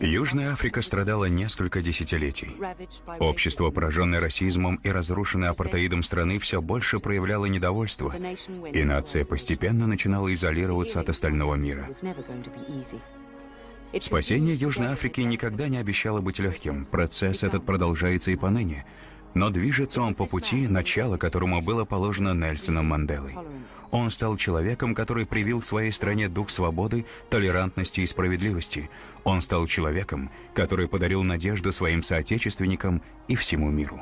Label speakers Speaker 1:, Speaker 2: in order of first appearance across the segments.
Speaker 1: Южная Африка страдала несколько десятилетий. Общество, пораженное расизмом и разрушенное апартеидом страны, все больше проявляло недовольство, и нация постепенно начинала изолироваться от остального мира. Спасение Южной Африки никогда не обещало быть легким. Процесс этот продолжается и поныне. Но движется он по пути, начало которому было положено Нельсоном Манделой. Он стал человеком, который привил своей стране дух свободы, толерантности и справедливости. Он стал человеком, который подарил надежду своим соотечественникам и всему миру.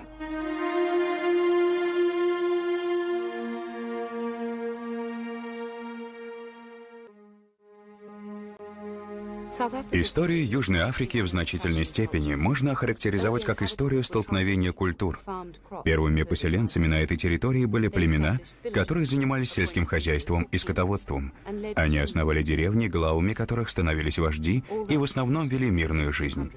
Speaker 1: Историю Южной Африки в значительной степени можно охарактеризовать как историю столкновения культур. Первыми поселенцами на этой территории были племена, которые занимались сельским хозяйством и скотоводством. Они основали деревни, главами которых становились вожди и в основном вели мирную жизнь.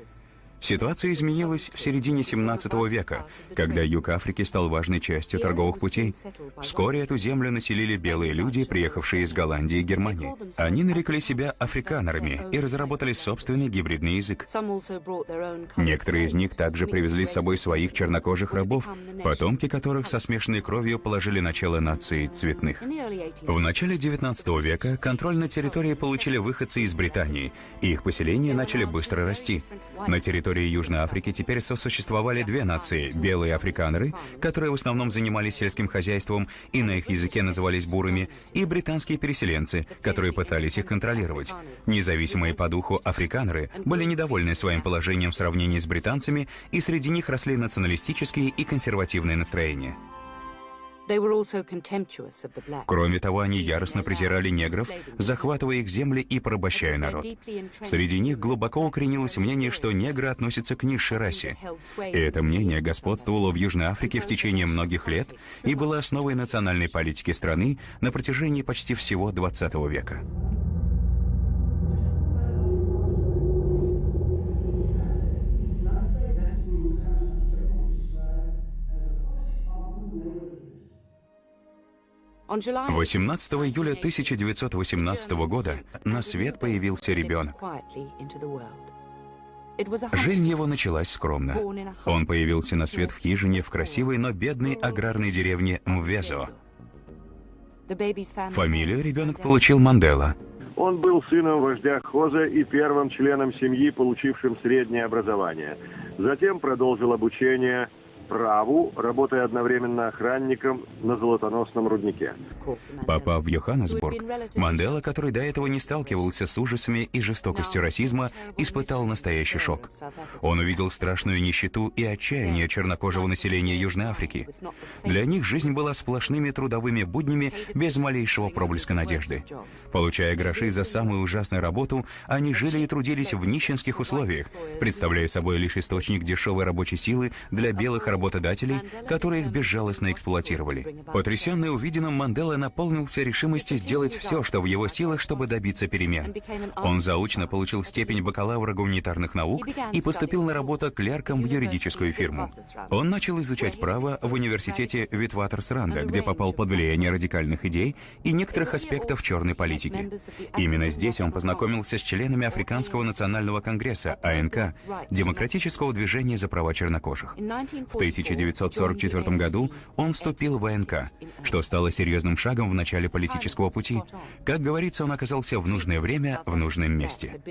Speaker 1: Ситуация изменилась в середине 17 века, когда юг Африки стал важной частью торговых путей. Вскоре эту землю населили белые люди, приехавшие из Голландии и Германии. Они нарекли себя африканерами и разработали собственный гибридный язык. Некоторые из них также привезли с собой своих чернокожих рабов, потомки которых со смешанной кровью положили начало нации цветных. В начале 19 века контроль над территорией получили выходцы из Британии, и их поселения начали быстро расти. На территории Южной Африки теперь сосуществовали две нации – белые африканеры, которые в основном занимались сельским хозяйством и на их языке назывались бурами, и британские переселенцы, которые пытались их контролировать. Независимые по духу африканеры были недовольны своим положением в сравнении с британцами, и среди них росли националистические и консервативные настроения. Кроме того, они яростно презирали негров, захватывая их земли и порабощая народ. Среди них глубоко укоренилось мнение, что негры относятся к низшей расе. И это мнение господствовало в Южной Африке в течение многих лет и было основой национальной политики страны на протяжении почти всего XX века.
Speaker 2: 18 июля 1918 года на свет появился ребенок.
Speaker 1: Жизнь его началась скромно. Он появился на свет в хижине в красивой, но бедной аграрной деревне Мвезо. Фамилию ребенок получил Мандела.
Speaker 3: Он был сыном вождя Хоза и первым членом семьи, получившим среднее образование. Затем продолжил обучение праву, работая одновременно охранником на золотоносном руднике.
Speaker 1: Попав в Йоханнесбург, Мандела, который до этого не сталкивался с ужасами и жестокостью расизма, испытал настоящий шок. Он увидел страшную нищету и отчаяние чернокожего населения Южной Африки. Для них жизнь была сплошными трудовыми буднями без малейшего проблеска надежды. Получая гроши за самую ужасную работу, они жили и трудились в нищенских условиях, представляя собой лишь источник дешевой рабочей силы для белых работодателей, которые их безжалостно эксплуатировали. Потрясенный увиденным, Мандела наполнился решимостью сделать все, что в его силах, чтобы добиться перемен. Он заочно получил степень бакалавра гуманитарных наук и поступил на работу клерком в юридическую фирму. Он начал изучать право в университете Витватерсранда, где попал под влияние радикальных идей и некоторых аспектов черной политики. Именно здесь он познакомился с членами Африканского национального конгресса, АНК, Демократического движения за права чернокожих. В 1944 году он вступил в ВНК, что стало серьезным шагом в начале политического пути. Как говорится, он оказался в нужное время в нужном месте.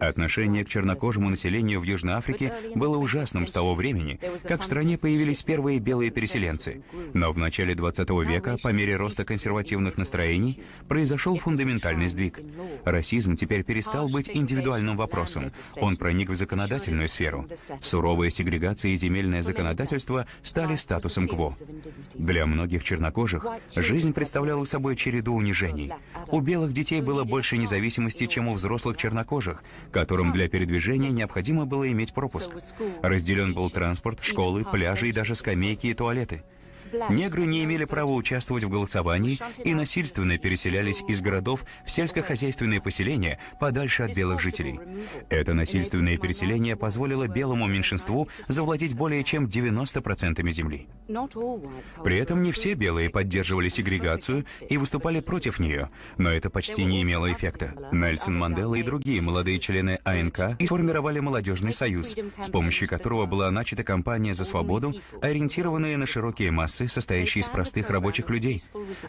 Speaker 1: Отношение к чернокожему населению в Южной Африке было ужасным с того времени, как в стране появились первые белые переселенцы. Но в начале 20 века, по мере роста консервативных настроений, произошел фундаментальный сдвиг. Расизм теперь перестал быть индивидуальным вопросом. Он проник в законодательную сферу. Суровая сегрегация и земельное законодательство обстоятельства стали статусом кво. Для многих чернокожих жизнь представляла собой череду унижений. У белых детей было больше независимости, чем у взрослых чернокожих, которым для передвижения необходимо было иметь пропуск. Разделен был транспорт, школы, пляжи и даже скамейки и туалеты. Негры не имели права участвовать в голосовании и насильственно переселялись из городов в сельскохозяйственные поселения подальше от белых жителей. Это насильственное переселение позволило белому меньшинству завладеть более чем 90% земли. При этом не все белые поддерживали сегрегацию и выступали против нее, но это почти не имело эффекта. Нельсон Мандела и другие молодые члены АНК сформировали молодежный союз, с помощью которого была начата кампания за свободу, ориентированная на широкие массы, состоящие из простых рабочих людей.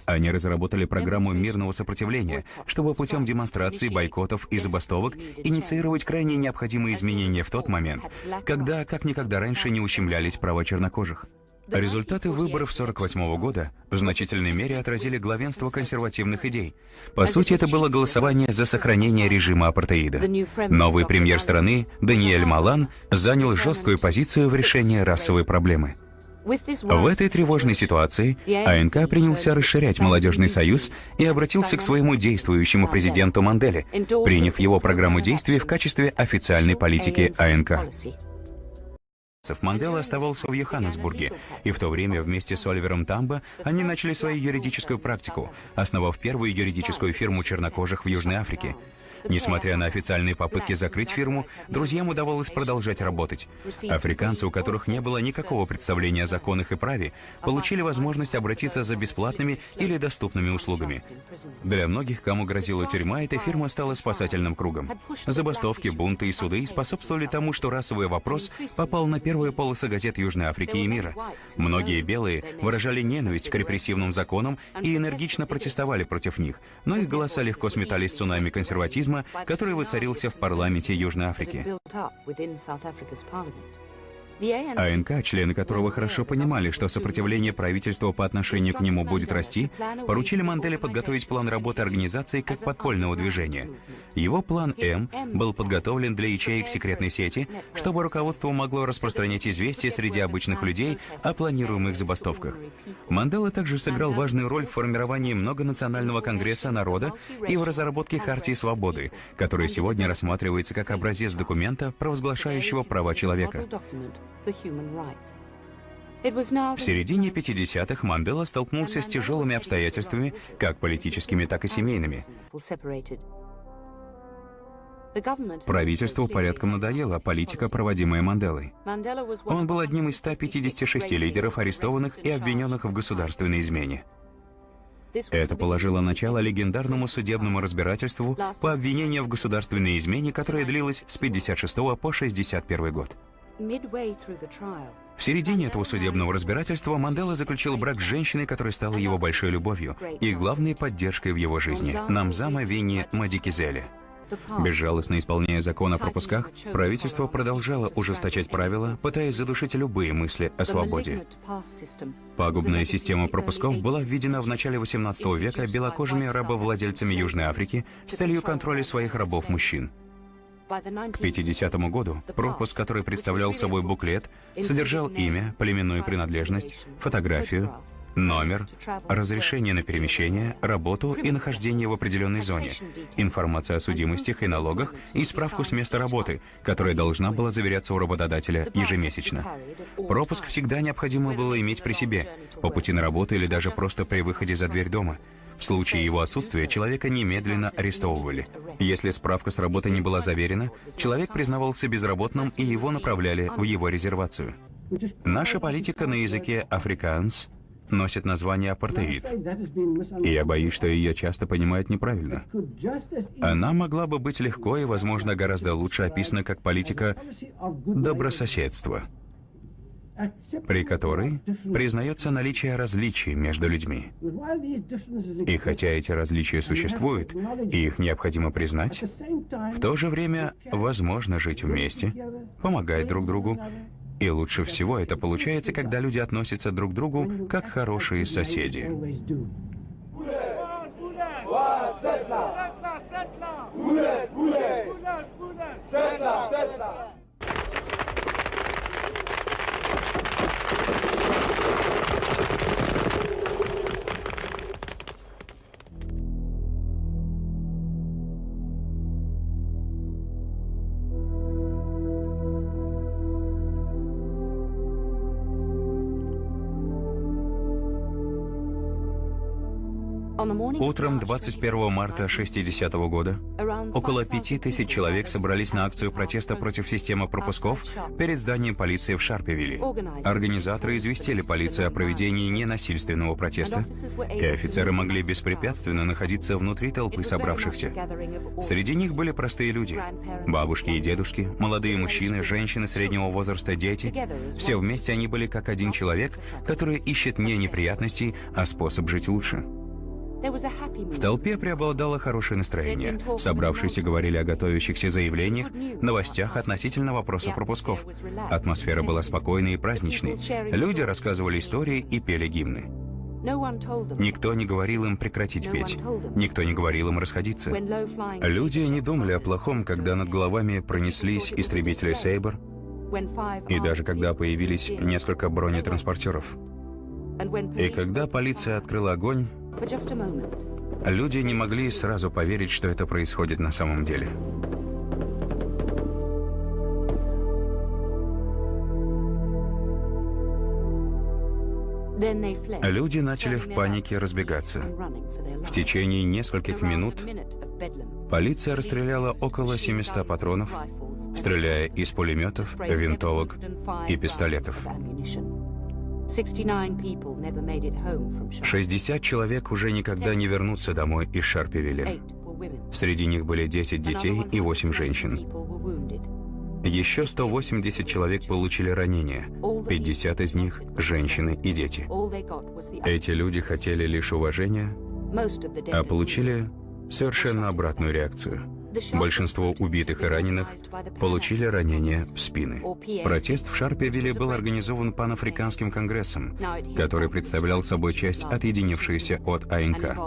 Speaker 1: Они разработали программу мирного сопротивления, чтобы путем демонстраций, бойкотов и забастовок инициировать крайне необходимые изменения в тот момент, когда, как никогда раньше, не ущемлялись права чернокожих. Результаты выборов 1948 года в значительной мере отразили главенство консервативных идей. По сути, это было голосование за сохранение режима апартеида. Новый премьер страны, Даниэль Малан, занял жесткую позицию в решении расовой проблемы. В этой тревожной ситуации АНК принялся расширять молодежный союз и обратился к своему действующему президенту Манделе, приняв его программу действий в качестве официальной политики АНК. Мандела оставался в Йоханнесбурге, и в то время вместе с Оливером Тамбо они начали свою юридическую практику, основав первую юридическую фирму чернокожих в Южной Африке. Несмотря на официальные попытки закрыть фирму, друзьям удавалось продолжать работать. Африканцы, у которых не было никакого представления о законах и праве, получили возможность обратиться за бесплатными или доступными услугами. Для многих, кому грозила тюрьма, эта фирма стала спасательным кругом. Забастовки, бунты и суды способствовали тому, что расовый вопрос попал на первые полосы газет Южной Африки и мира. Многие белые выражали ненависть к репрессивным законам и энергично протестовали против них, но их голоса легко сметались цунами консерватизма национализма, который воцарился в парламенте Южной Африки. АНК, члены которого хорошо понимали, что сопротивление правительства по отношению к нему будет расти, поручили Манделе подготовить план работы организации как подпольного движения. Его план М был подготовлен для ячеек секретной сети, чтобы руководство могло распространять известия среди обычных людей о планируемых забастовках. Мандела также сыграл важную роль в формировании многонационального конгресса народа и в разработке Хартии свободы, которая сегодня рассматривается как образец документа, провозглашающего права человека. В середине 50-х Мандела столкнулся с тяжелыми обстоятельствами, как политическими, так и семейными. Правительству порядком надоела политика, проводимая Манделой. Он был одним из 156 лидеров, арестованных и обвиненных в государственной измене. Это положило начало легендарному судебному разбирательству по обвинению в государственной измене, которое длилось с 56 по 61 год. В середине этого судебного разбирательства Мандела заключил брак с женщиной, которая стала его большой любовью и главной поддержкой в его жизни, Намзама Винни Мадикизеле. Безжалостно исполняя закон о пропусках, правительство продолжало ужесточать правила, пытаясь задушить любые мысли о свободе. Пагубная система пропусков была введена в начале 18 века белокожими рабовладельцами Южной Африки с целью контроля своих рабов-мужчин. К 50 году пропуск, который представлял собой буклет, содержал имя, племенную принадлежность, фотографию, номер, разрешение на перемещение, работу и нахождение в определенной зоне, информация о судимостях и налогах и справку с места работы, которая должна была заверяться у работодателя ежемесячно. Пропуск всегда необходимо было иметь при себе, по пути на работу или даже просто при выходе за дверь дома. В случае его отсутствия человека немедленно арестовывали. Если справка с работы не была заверена, человек признавался безработным и его направляли в его резервацию. Наша политика на языке африканс носит название апартеид. И я боюсь, что ее часто понимают неправильно. Она могла бы быть легко и, возможно, гораздо лучше описана как политика добрососедства при которой признается наличие различий между людьми. И хотя эти различия существуют, и их необходимо признать, в то же время возможно жить вместе, помогать друг другу, и лучше всего это получается, когда люди относятся друг к другу как хорошие соседи. Ура! Ура! Ура! Утром 21 марта 60 -го года около пяти тысяч человек собрались на акцию протеста против системы пропусков перед зданием полиции в Шарпевилле. Организаторы известили полицию о проведении ненасильственного протеста, и офицеры могли беспрепятственно находиться внутри толпы собравшихся. Среди них были простые люди. Бабушки и дедушки, молодые мужчины, женщины среднего возраста, дети. Все вместе они были как один человек, который ищет не неприятностей, а способ жить лучше. В толпе преобладало хорошее настроение. Собравшиеся говорили о готовящихся заявлениях, новостях относительно вопроса пропусков. Атмосфера была спокойной и праздничной. Люди рассказывали истории и пели гимны. Никто не говорил им прекратить петь. Никто не говорил им расходиться. Люди не думали о плохом, когда над головами пронеслись истребители «Сейбр», и даже когда появились несколько бронетранспортеров. И когда полиция открыла огонь, люди не могли сразу поверить, что это происходит на самом деле. Люди начали в панике разбегаться. В течение нескольких минут полиция расстреляла около 700 патронов, стреляя из пулеметов, винтовок и пистолетов. 60 человек уже никогда не вернутся домой из Шарпевеля. Среди них были 10 детей и 8 женщин. Еще 180 человек получили ранения, 50 из них – женщины и дети. Эти люди хотели лишь уважения, а получили совершенно обратную реакцию – Большинство убитых и раненых получили ранения в спины. Протест в Шарпевилле был организован Панафриканским конгрессом, который представлял собой часть, отъединившейся от АНК.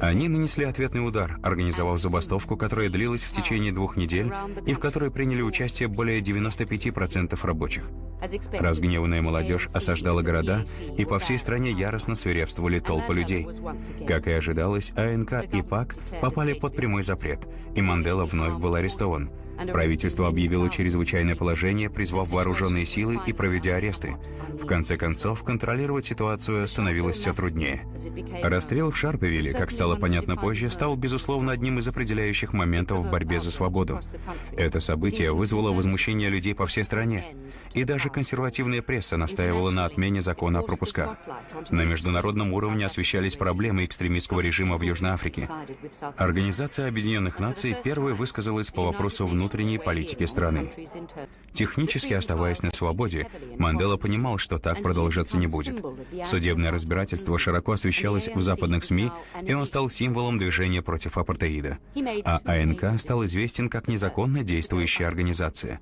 Speaker 1: Они нанесли ответный удар, организовав забастовку, которая длилась в течение двух недель и в которой приняли участие более 95% рабочих. Разгневанная молодежь осаждала города, и по всей стране яростно свирепствовали толпы людей. Как и ожидалось, АНК и ПАК попали под прямой запрет, и Мандела вновь был арестован. Правительство объявило чрезвычайное положение, призвав вооруженные силы и проведя аресты. В конце концов, контролировать ситуацию становилось все труднее. Расстрел в Шарпевилле, как стало понятно позже, стал, безусловно, одним из определяющих моментов в борьбе за свободу. Это событие вызвало возмущение людей по всей стране. И даже консервативная пресса настаивала на отмене закона о пропусках. На международном уровне освещались проблемы экстремистского режима в Южной Африке. Организация Объединенных Наций первой высказалась по вопросу внутренней политики страны. Технически оставаясь на свободе, Мандела понимал, что так продолжаться не будет. Судебное разбирательство широко освещалось в западных СМИ, и он стал символом движения против апартеида. А АНК стал известен как незаконно действующая организация.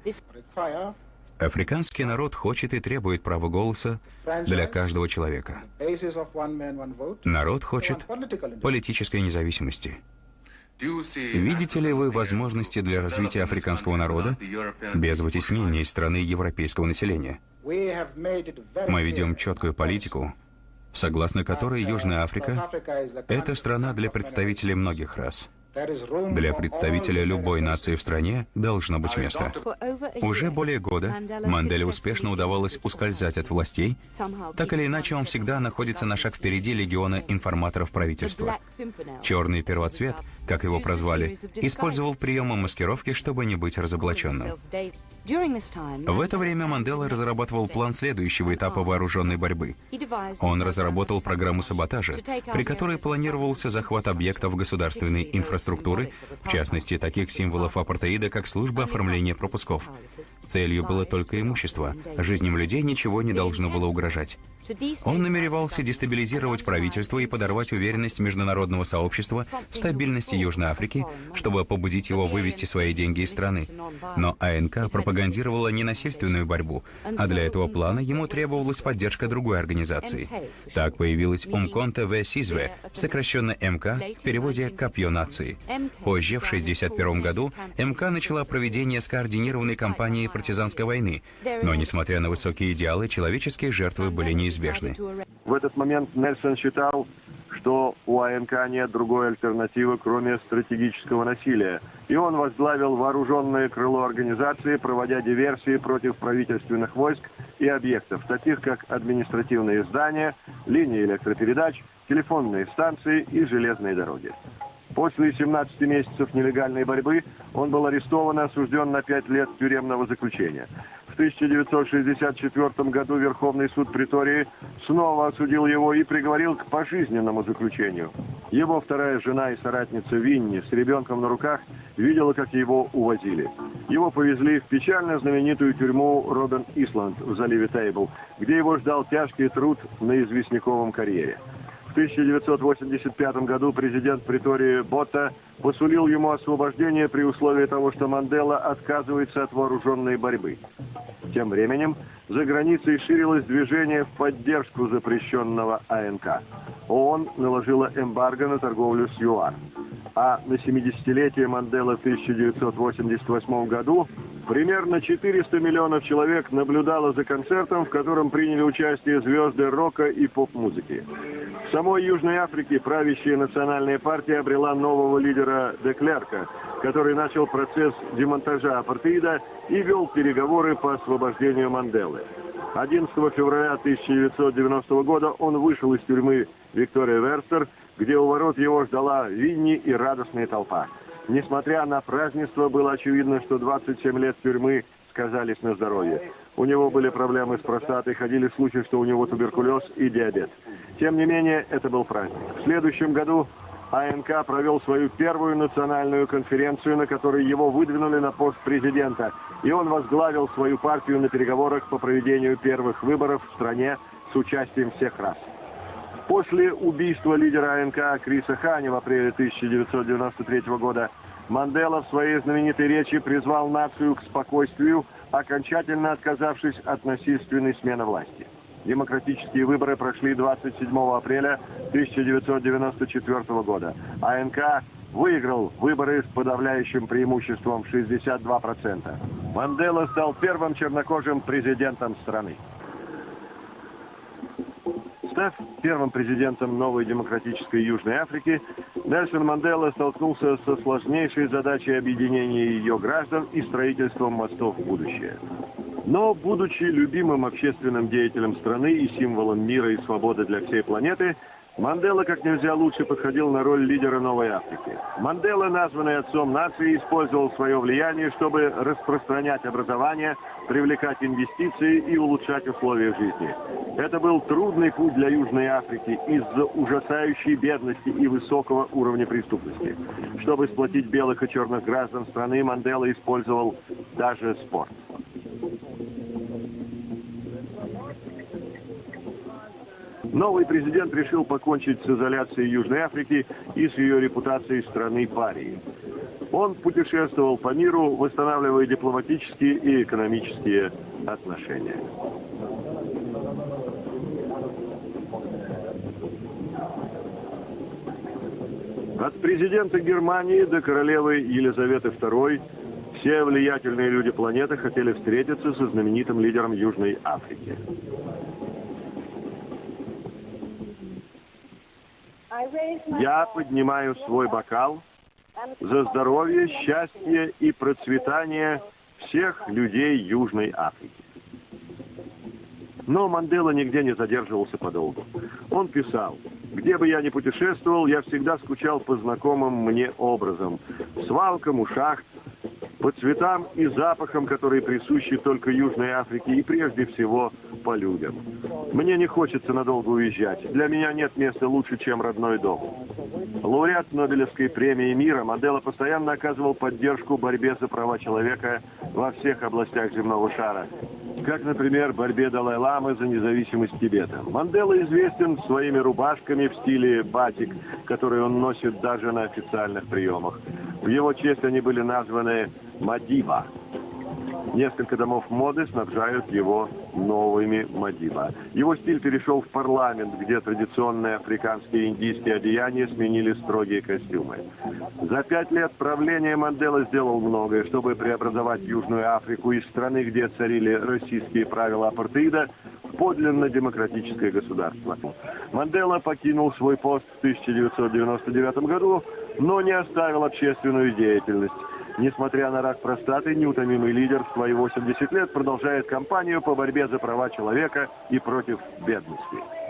Speaker 1: Африканский народ хочет и требует права голоса для каждого человека. Народ хочет политической независимости. Видите ли вы возможности для развития африканского народа без вытеснения страны европейского населения? Мы ведем четкую политику, согласно которой Южная Африка – это страна для представителей многих рас. Для представителя любой нации в стране должно быть место. Уже более года Манделе успешно удавалось ускользать от властей. Так или иначе, он всегда находится на шаг впереди легиона информаторов правительства. Черный первоцвет, как его прозвали, использовал приемы маскировки, чтобы не быть разоблаченным. В это время Мандела разрабатывал план следующего этапа вооруженной борьбы. Он разработал программу саботажа, при которой планировался захват объектов государственной инфраструктуры, в частности, таких символов апартеида, как служба оформления пропусков. Целью было только имущество. Жизням людей ничего не должно было угрожать. Он намеревался дестабилизировать правительство и подорвать уверенность международного сообщества в стабильности Южной Африки, чтобы побудить его вывести свои деньги из страны. Но АНК пропагандировала ненасильственную борьбу, а для этого плана ему требовалась поддержка другой организации. Так появилась Умконте В. Сизве, сокращенно МК, в переводе «Копье нации». Позже, в 1961 году, МК начала проведение скоординированной кампании партизанской войны, но, несмотря на высокие идеалы, человеческие жертвы были неизбежны.
Speaker 3: В этот момент Нельсон считал, что у АНК нет другой альтернативы, кроме стратегического насилия. И он возглавил вооруженное крыло организации, проводя диверсии против правительственных войск и объектов, таких как административные здания, линии электропередач, телефонные станции и железные дороги. После 17 месяцев нелегальной борьбы он был арестован и осужден на 5 лет тюремного заключения. В 1964 году Верховный суд Притории снова осудил его и приговорил к пожизненному заключению. Его вторая жена и соратница Винни с ребенком на руках видела, как его увозили. Его повезли в печально знаменитую тюрьму Робин Исланд в заливе Тейбл, где его ждал тяжкий труд на известняковом карьере. 1985 году президент Притории Ботта посулил ему освобождение при условии того, что Мандела отказывается от вооруженной борьбы. Тем временем за границей ширилось движение в поддержку запрещенного АНК. ООН наложила эмбарго на торговлю с ЮАР. А на 70-летие Манделы в 1988 году примерно 400 миллионов человек наблюдало за концертом, в котором приняли участие звезды рока и поп-музыки. В самой Южной Африке правящая национальная партия обрела нового лидера Деклерка, который начал процесс демонтажа апартеида и вел переговоры по освобождению Манделы. 11 февраля 1990 года он вышел из тюрьмы Виктория Верстер, где у ворот его ждала Винни и радостная толпа. Несмотря на празднество, было очевидно, что 27 лет тюрьмы сказались на здоровье. У него были проблемы с простатой, ходили слухи, что у него туберкулез и диабет. Тем не менее, это был праздник. В следующем году АНК провел свою первую национальную конференцию, на которой его выдвинули на пост президента, и он возглавил свою партию на переговорах по проведению первых выборов в стране с участием всех рас. После убийства лидера АНК Криса Хани в апреле 1993 года Мандела в своей знаменитой речи призвал нацию к спокойствию, окончательно отказавшись от насильственной смены власти. Демократические выборы прошли 27 апреля 1994 года. АНК выиграл выборы с подавляющим преимуществом в 62%. Мандела стал первым чернокожим президентом страны. Став первым президентом новой демократической Южной Африки, Нельсон Мандела столкнулся со сложнейшей задачей объединения ее граждан и строительством мостов в будущее. Но, будучи любимым общественным деятелем страны и символом мира и свободы для всей планеты, Мандела как нельзя лучше подходил на роль лидера Новой Африки. Мандела, названный отцом нации, использовал свое влияние, чтобы распространять образование, привлекать инвестиции и улучшать условия жизни. Это был трудный путь для Южной Африки из-за ужасающей бедности и высокого уровня преступности. Чтобы сплотить белых и черных граждан страны, Мандела использовал даже спорт. Новый президент решил покончить с изоляцией Южной Африки и с ее репутацией страны парии. Он путешествовал по миру, восстанавливая дипломатические и экономические отношения. От президента Германии до королевы Елизаветы II все влиятельные люди планеты хотели встретиться со знаменитым лидером Южной Африки. Я поднимаю свой бокал за здоровье, счастье и процветание всех людей Южной Африки. Но Мандела нигде не задерживался подолгу. Он писал, где бы я ни путешествовал, я всегда скучал по знакомым мне образом. Свалкам, у шахт, по цветам и запахам, которые присущи только Южной Африке и прежде всего по людям. Мне не хочется надолго уезжать. Для меня нет места лучше, чем родной дом. Лауреат Нобелевской премии мира Мандела постоянно оказывал поддержку борьбе за права человека во всех областях земного шара. Как, например, борьбе Далай-Ламы за независимость Тибета. Мандела известен своими рубашками в стиле батик, которые он носит даже на официальных приемах. В его честь они были названы Мадиба. Несколько домов моды снабжают его новыми Мадиба. Его стиль перешел в парламент, где традиционные африканские и индийские одеяния сменили строгие костюмы. За пять лет правления Мандела сделал многое, чтобы преобразовать Южную Африку из страны, где царили российские правила апартеида, в подлинно демократическое государство. Мандела покинул свой пост в 1999 году, но не оставил общественную деятельность. Несмотря на рак простаты, неутомимый лидер в свои 80 лет продолжает кампанию по борьбе за права человека и против бедности.